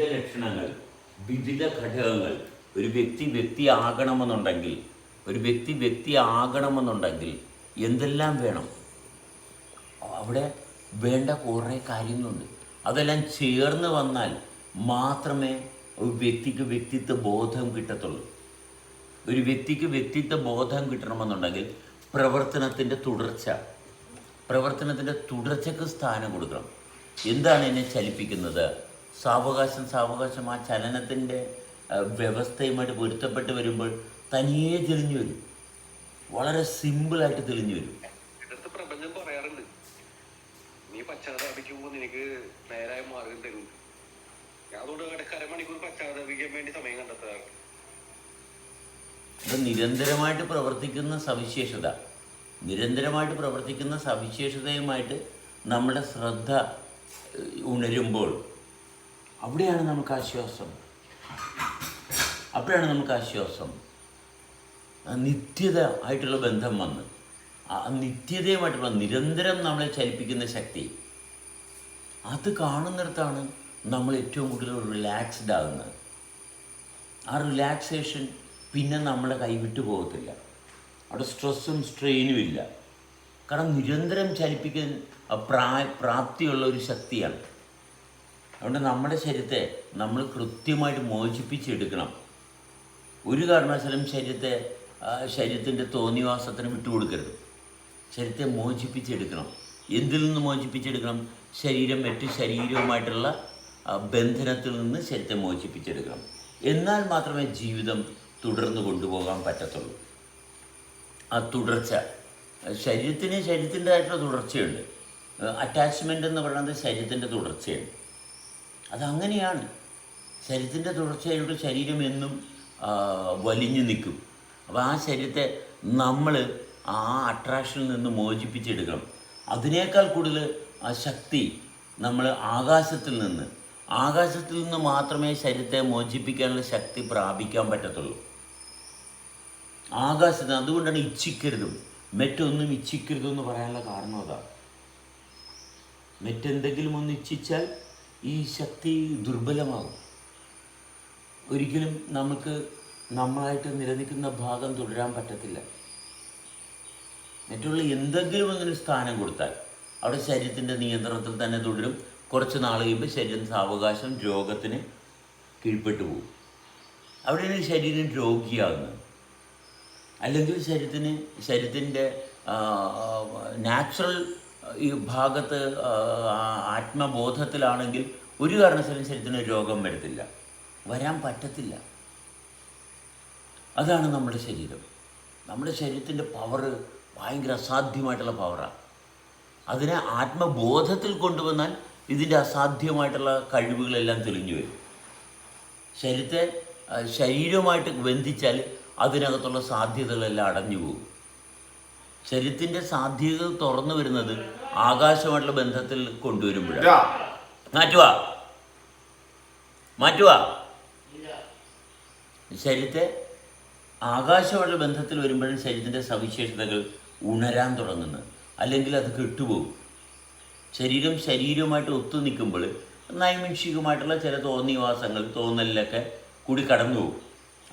വിവിധ ലക്ഷണങ്ങൾ വിവിധ ഘടകങ്ങൾ. ഒരു വ്യക്തി വ്യക്തി ആകണമെന്നുണ്ടെങ്കിൽ ഒരു വ്യക്തി വ്യക്തി ആകണമെന്നുണ്ടെങ്കിൽ എന്തെല്ലാം വേണം? അവിടെ വേണ്ട കുറേ കാര്യങ്ങളുണ്ട്. അതെല്ലാം ചേർന്ന് വന്നാൽ മാത്രമേ ഒരു വ്യക്തിക്ക് വ്യക്തിത്വ ബോധം കിട്ടത്തുള്ളൂ. ഒരു വ്യക്തിക്ക് വ്യക്തിത്വ ബോധം കിട്ടണമെന്നുണ്ടെങ്കിൽ പ്രവർത്തനത്തിന്റെ തുടർച്ച പ്രവർത്തനത്തിന്റെ തുടർച്ചയ്ക്ക് സ്ഥാനം കൊടുക്കണം. എന്താണ് എന്നെ ചലിപ്പിക്കുന്നത്? സാവകാശം സാവകാശം ആ ചലനത്തിന്റെ വ്യവസ്ഥയുമായിട്ട് പൊരുത്തപ്പെട്ട് വരുമ്പോൾ തനിയെ തെളിഞ്ഞു വരും. വളരെ സിമ്പിളായിട്ട് തെളിഞ്ഞു വരും. പ്രപഞ്ചം പറയാറുണ്ട് നീ പശ്ചാത്താപിക്കുമ്പോൾ നിനക്ക് നേരായ മാർഗം തരും. ഞാൻ അതുകൊണ്ട് അരമണിക്കൂർ പശ്ചാത്താപിക്കാൻ വേണ്ടി സമയം കണ്ടെത്താറുണ്ട് അത് നിരന്തരമായിട്ട് പ്രവർത്തിക്കുന്ന സവിശേഷത. നിരന്തരമായിട്ട് പ്രവർത്തിക്കുന്ന സവിശേഷതയുമായിട്ട് നമ്മുടെ ശ്രദ്ധ ഉണരുമ്പോൾ അവിടെയാണ് നമുക്ക് ആശ്വാസം. അപ്പോഴാണ് നമുക്ക് ആശ്വാസം. നിത്യത ആയിട്ടുള്ള ബന്ധം വന്ന് ആ നിത്യതയുമായിട്ടുള്ള നിരന്തരം നമ്മളെ ചലിപ്പിക്കുന്ന ശക്തി അത് കാണുന്നിടത്താണ് നമ്മൾ ഏറ്റവും കൂടുതൽ റിലാക്സ്ഡ് ആകുന്നത്. ആ റിലാക്സേഷൻ പിന്നെ നമ്മളെ കൈവിട്ടു പോകത്തില്ല. അവിടെ സ്ട്രെസ്സും സ്ട്രെയിനും ഇല്ല. കാരണം നിരന്തരം ചലിപ്പിക്കാൻ പ്രാ പ്രാപ്തിയുള്ള ഒരു ശക്തിയാണ്. അതുകൊണ്ട് നമ്മുടെ ശരീരത്തെ നമ്മൾ കൃത്യമായിട്ട് മോചിപ്പിച്ചെടുക്കണം. ഒരു കാരണവശാലും ശരീരത്തെ ശരീരത്തിന്റെ തോന്നിവാസത്തിന് വിട്ടുകൊടുക്കരുത് ശരീരത്തെ മോചിപ്പിച്ചെടുക്കണം. എന്തിൽ നിന്ന് മോചിപ്പിച്ചെടുക്കണം? ശരീരം മറ്റ് ശരീരവുമായിട്ടുള്ള ബന്ധനത്തിൽ നിന്ന് ശരീരത്തെ മോചിപ്പിച്ചെടുക്കണം. എന്നാൽ മാത്രമേ ജീവിതം തുടർന്ന് കൊണ്ടുപോകാൻ പറ്റത്തുള്ളൂ. ആ തുടർച്ച ശരീരത്തിന് ശരീരത്തിന്റെതായിട്ടുള്ള തുടർച്ചയുണ്ട്. അറ്റാച്ച്മെന്റ് എന്ന് പറയുന്നത് ശരീരത്തിന്റെ തുടർച്ചയാണ്. അതങ്ങനെയാണ്. ശരീരത്തിന്റെ തുടർച്ചയായിട്ട് ശരീരം എന്നും വലിഞ്ഞു നിൽക്കും. അപ്പോൾ ആ ശരീരത്തെ നമ്മൾ ആ അട്രാക്ഷനിൽ നിന്ന് മോചിപ്പിച്ചെടുക്കണം. അതിനേക്കാൾ കൂടുതൽ ആ ശക്തി നമ്മൾ ആകാശത്തിൽ നിന്ന് ആകാശത്തിൽ നിന്ന് മാത്രമേ ശരീരത്തെ മോചിപ്പിക്കാനുള്ള ശക്തി പ്രാപിക്കാൻ പറ്റത്തുള്ളൂ. ആകാശത്തിന് അതുകൊണ്ടാണ് ഇച്ഛിക്കരുതും. മറ്റൊന്നും ഇച്ഛിക്കരുതെന്ന് പറയാനുള്ള കാരണം അതാണ്. മറ്റെന്തെങ്കിലും ഒന്ന് ഇച്ഛിച്ചാൽ ഈ ശക്തി ദുർബലമാകും. ഒരിക്കലും നമുക്ക് നമ്മളായിട്ട് നിലനിൽക്കുന്ന ഭാഗം തുടരാൻ പറ്റത്തില്ല. മറ്റുള്ള എന്തെങ്കിലും അങ്ങനെ സ്ഥാനം കൊടുത്താൽ അവിടെ ശരീരത്തിന്റെ നിയന്ത്രണത്തിൽ തന്നെ തുടരും. കുറച്ച് നാൾ കഴിയുമ്പോൾ ശരീരം സാവകാശം രോഗത്തിന് കീഴ്പ്പെട്ടു പോകും. അവിടെയാണ് ശരീരം രോഗിയാകുന്നത്. അല്ലെങ്കിൽ ശരീരത്തിന് ശരീരത്തിന്റെ നാച്ചുറൽ ഈ ഭാഗത്ത് ആത്മബോധത്തിലാണെങ്കിൽ ഒരു കാരണവശാലും ശരീരത്തിന് രോഗം വരത്തില്ല. വരാൻ പറ്റത്തില്ല. അതാണ് നമ്മുടെ ശരീരം. നമ്മുടെ ശരീരത്തിന്റെ പവർ ഭയങ്കര അസാധ്യമായിട്ടുള്ള പവറാണ് അതിനെ ആത്മബോധത്തിൽ കൊണ്ടുവന്നാൽ ഇതിന്റെ അസാധ്യമായിട്ടുള്ള കഴിവുകളെല്ലാം തെളിഞ്ഞു വരും. ശരീരത്തെ ശരീരവുമായിട്ട് ബന്ധിച്ചാൽ അതിനകത്തുള്ള സാധ്യതകളെല്ലാം അടഞ്ഞു പോകും. ശരീരത്തിന്റെ സാധ്യതകൾ തുറന്നു വരുന്നത് ആകാശമായിട്ടുള്ള ബന്ധത്തിൽ കൊണ്ടുവരുമ്പോഴാണ്. മാറ്റുക മാറ്റുക ശരീരത്തെ ആകാശമായിട്ടുള്ള ബന്ധത്തിൽ വരുമ്പോഴും ശരീരത്തിന്റെ സവിശേഷതകൾ ഉണരാൻ തുടങ്ങുന്നത്. അല്ലെങ്കിൽ അത് കെട്ടുപോകും. ശരീരം ശരീരവുമായിട്ട് ഒത്തു നിൽക്കുമ്പോൾ നൈമിഷികമായിട്ടുള്ള ചില തോന്നിവാസങ്ങൾ തോന്നലിലൊക്കെ കൂടി കടന്നു പോകും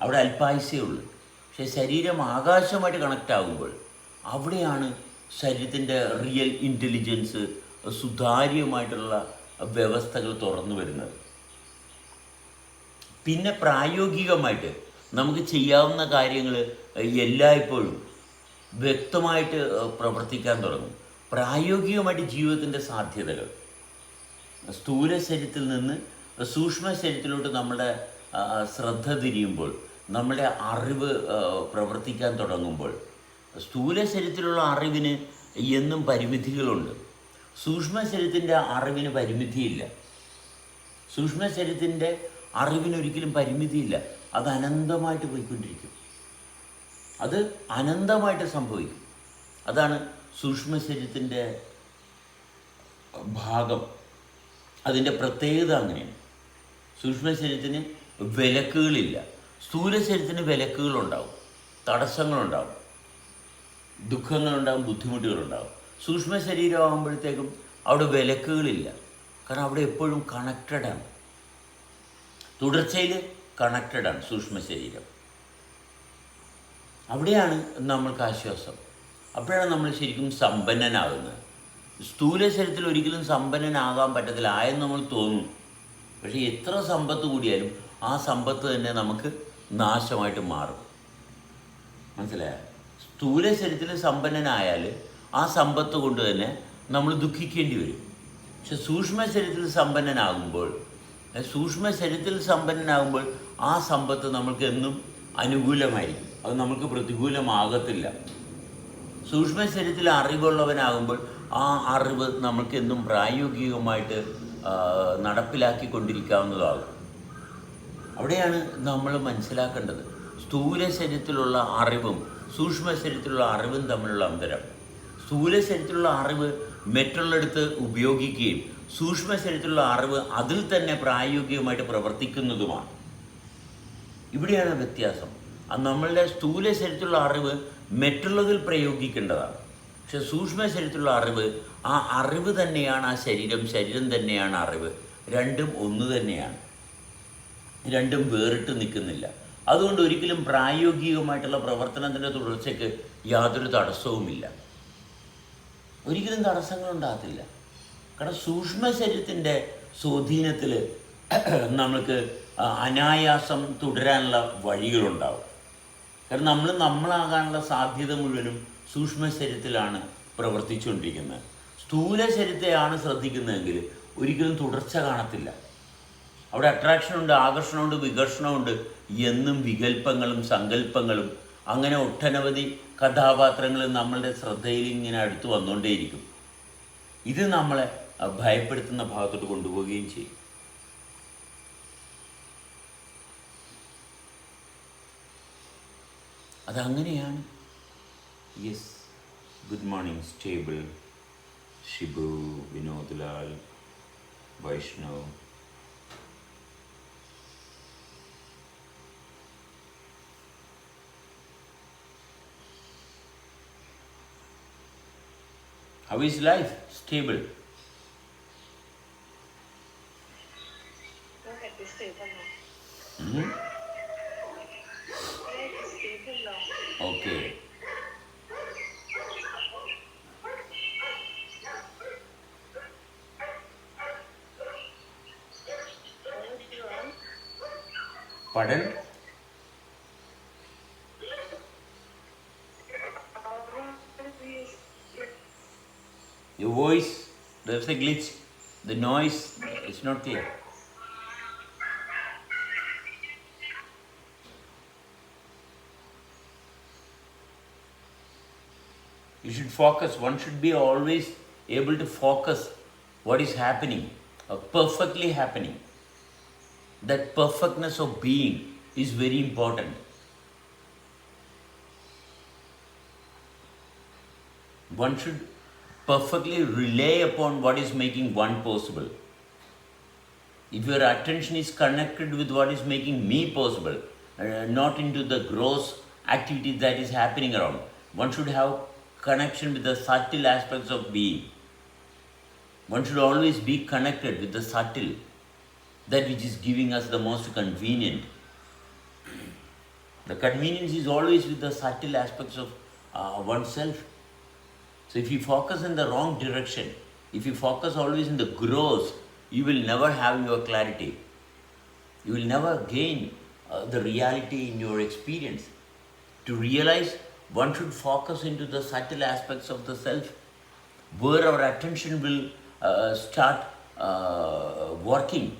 അവിടെ അല്പായുസേ ഉള്ളൂ. പക്ഷെ ശരീരം ആകാശമായിട്ട് കണക്റ്റ് ആകുമ്പോൾ അവിടെയാണ് ശരീരത്തിന്റെ റിയൽ ഇന്റലിജൻസ് സുതാര്യമായിട്ടുള്ള വ്യവസ്ഥകൾ തുറന്നു വരുന്നത്. പിന്നെ പ്രായോഗികമായിട്ട് നമുക്ക് ചെയ്യാവുന്ന കാര്യങ്ങൾ എല്ലായ്പ്പോഴും വ്യക്തമായിട്ട് പ്രവർത്തിക്കാൻ തുടങ്ങും. പ്രായോഗികമായിട്ട് ജീവിതത്തിന്റെ സാധ്യതകൾ. സ്ഥൂല ശരീരത്തിൽ നിന്ന് സൂക്ഷ്മ ശരീരത്തിലോട്ട് നമ്മുടെ ശ്രദ്ധ തിരിയുമ്പോൾ നമ്മുടെ അറിവ് പ്രവർത്തിക്കാൻ തുടങ്ങുമ്പോൾ സ്ഥൂല ശരീരത്തിലുള്ള അറിവിന് എന്നും പരിമിതികളുണ്ട്. സൂക്ഷ്മ ശരീരത്തിന്റെ അറിവിന് പരിമിതിയില്ല. സൂക്ഷ്മ ശരീരത്തിന്റെ അറിവിനൊരിക്കലും പരിമിതിയില്ല. അത് അനന്തമായിട്ട് പോയിക്കൊണ്ടിരിക്കും. അത് അനന്തമായിട്ട് സംഭവിക്കും. അതാണ് സൂക്ഷ്മ ശരീരത്തിന്റെ ഭാഗം. അതിന്റെ പ്രത്യേകത അങ്ങനെയാണ്. സൂക്ഷ്മ ശരീരത്തിന് വിലക്കുകളില്ല. സ്ഥൂല ശരീരത്തിന് വിലക്കുകളുണ്ടാവും. തടസ്സങ്ങളുണ്ടാവും. ദുഃഖങ്ങളുണ്ടാവും ബുദ്ധിമുട്ടുകളുണ്ടാകും സൂക്ഷ്മ ശരീരമാകുമ്പോഴത്തേക്കും അവിടെ വിലക്കുകളില്ല. കാരണം അവിടെ എപ്പോഴും കണക്റ്റഡാണ് തുടർച്ചയിൽ കണക്റ്റഡാണ് സൂക്ഷ്മ ശരീരം അവിടെയാണ് നമ്മൾക്ക് ആശ്വാസം. അപ്പോഴാണ് നമ്മൾ ശരിക്കും സമ്പന്നനാകുന്നത്. സ്ഥൂല ശരീരത്തിൽ ഒരിക്കലും സമ്പന്നനാകാൻ പറ്റത്തില്ല. ആയെന്ന് നമ്മൾ തോന്നും. പക്ഷേ എത്ര സമ്പത്ത് കൂടിയാലും ആ സമ്പത്ത് തന്നെ നമുക്ക് നാശമായിട്ട് മാറും. മനസ്സിലായോ? സ്ഥൂല ശരീരത്തിൽ സമ്പന്നനായാൽ ആ സമ്പത്ത് കൊണ്ട് തന്നെ നമ്മൾ ദുഃഖിക്കേണ്ടി വരും. പക്ഷെ സൂക്ഷ്മ ശരീരത്തിൽ സമ്പന്നനാകുമ്പോൾ സൂക്ഷ്മ ശരീരത്തിൽ സമ്പന്നനാകുമ്പോൾ ആ സമ്പത്ത് നമ്മൾക്ക് എന്നും അനുകൂലമായിരിക്കും. അത് നമുക്ക് പ്രതികൂലമാകത്തില്ല. സൂക്ഷ്മ ശരീരത്തിൽ അറിവുള്ളവനാകുമ്പോൾ ആ അറിവ് നമുക്ക് എന്നും പ്രായോഗികമായിട്ട് നടപ്പിലാക്കി നടപ്പിലാക്കിക്കൊണ്ടിരിക്കാവുന്നതാകും. അവിടെയാണ് നമ്മൾ മനസ്സിലാക്കേണ്ടത്. സ്ഥൂല ശരീരത്തിലുള്ള അറിവും സൂക്ഷ്മ ശരീരത്തിലുള്ള അറിവും തമ്മിലുള്ള അന്തരം. സ്ഥൂല ശരീരത്തിലുള്ള അറിവ് മറ്റുള്ളിടത്ത് ഉപയോഗിക്കുകയും സൂക്ഷ്മ ശരീരത്തിലുള്ള അറിവ് അതിൽ തന്നെ പ്രായോഗികമായിട്ട് പ്രവർത്തിക്കുന്നതുമാണ്. ഇവിടെയാണ് വ്യത്യാസം. അത് നമ്മളുടെ സ്ഥൂല ശരീരത്തിലുള്ള അറിവ് മറ്റുള്ളതിൽ പ്രയോഗിക്കേണ്ടതാണ്. പക്ഷെ സൂക്ഷ്മ ശരീരത്തിലുള്ള അറിവ് ആ അറിവ് തന്നെയാണ് ആ ശരീരം ശരീരം തന്നെയാണ് അറിവ്. രണ്ടും ഒന്ന് തന്നെയാണ്. രണ്ടും വേറിട്ട് നിൽക്കുന്നില്ല. അതുകൊണ്ട് ഒരിക്കലും പ്രായോഗികമായിട്ടുള്ള പ്രവർത്തനത്തിന്റെ തുടർച്ചയ്ക്ക് യാതൊരു തടസ്സവുമില്ല. ഒരിക്കലും തടസ്സങ്ങളുണ്ടാകത്തില്ല കാരണം സൂക്ഷ്മ ശരീരത്തിന്റെ സ്വാധീനത്തിൽ നമ്മൾക്ക് അനായാസം തുടരാനുള്ള വഴികളുണ്ടാവും. കാരണം നമ്മൾ നമ്മളാകാനുള്ള സാധ്യത മുഴുവനും സൂക്ഷ്മ ശരീരത്തിലാണ് പ്രവർത്തിച്ചുകൊണ്ടിരിക്കുന്നത്. സ്ഥൂല ശരീരത്തെയാണ് ശ്രദ്ധിക്കുന്നതെങ്കിൽ ഒരിക്കലും തുടർച്ച കാണത്തില്ല. അവിടെ അട്രാക്ഷനുണ്ട് ആകർഷണമുണ്ട് വികർഷണമുണ്ട് എന്നും വികല്പങ്ങളും സങ്കല്പങ്ങളും അങ്ങനെ ഒട്ടനവധി കഥാപാത്രങ്ങൾ നമ്മളുടെ ശ്രദ്ധയിൽ ഇങ്ങനെ അടുത്ത് വന്നുകൊണ്ടേയിരിക്കും. ഇത് നമ്മളെ ഭയപ്പെടുത്തുന്ന ഭാഗത്തോട്ട് കൊണ്ടുപോവുകയും ചെയ്യും. അതങ്ങനെയാണ്. Yes good morning stable Shibu Vinodlal Vaishnav. How is life? Stable. Mm-hmm. Okay. Pardon? There's a glitch. The noise is not clear. You should focus. One should be always able to focus what is happening, uh, perfectly happening. That perfectness of being is very important. One should perfectly rely upon what is making one possible. If your attention is connected with what is making me possible, uh, not into the gross activity that is happening around, one should have connection with the subtle aspects of being. One should always be connected with the subtle, that which is giving us the most convenient. The convenience is always with the subtle aspects of uh, oneself. So if you focus in the wrong direction, if you focus always in the gross, you will never have your clarity. You will never gain uh, the reality in your experience. To realize, one should focus into the subtle aspects of the self, where our attention will uh, start uh, working.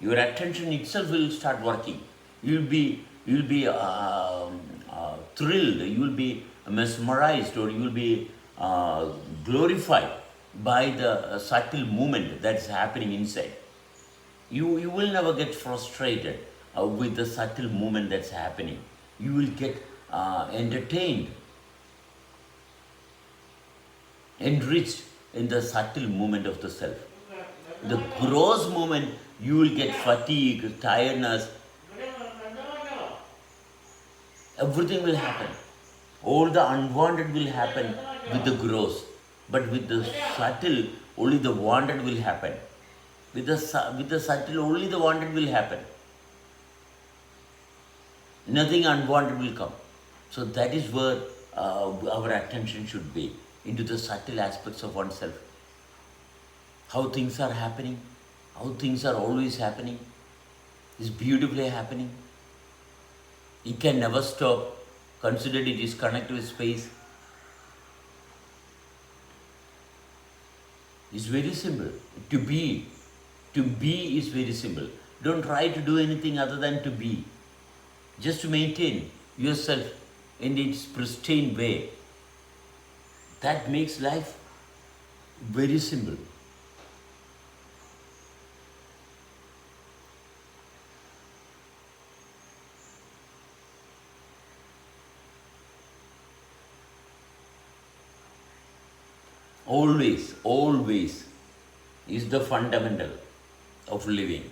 Your attention itself will start working. You'll be you'll be um, uh, thrilled. You will be mesmerized, or you will be uh, glorified by the uh, subtle movement that's happening inside. You you will never get frustrated uh, with the subtle movement that's happening. You will get uh, entertained enriched in the subtle movement of the self. The gross movement, you will get fatigue, tiredness. Everything will happen. All the unwanted will happen with the gross. But with the subtle, only the wanted will happen. With the, with the subtle, only the wanted will happen. nothing unwanted will come. So that is where uh, our attention should be into the subtle aspects of oneself. How things are happening, how things are always happening, is beautifully happening. It can never stop. Consider it is connected with space. It's very simple. To be, to be is very simple. Don't try to do anything other than to be. Just to maintain yourself in its pristine way. That makes life very simple. Always, always is the fundamental of living.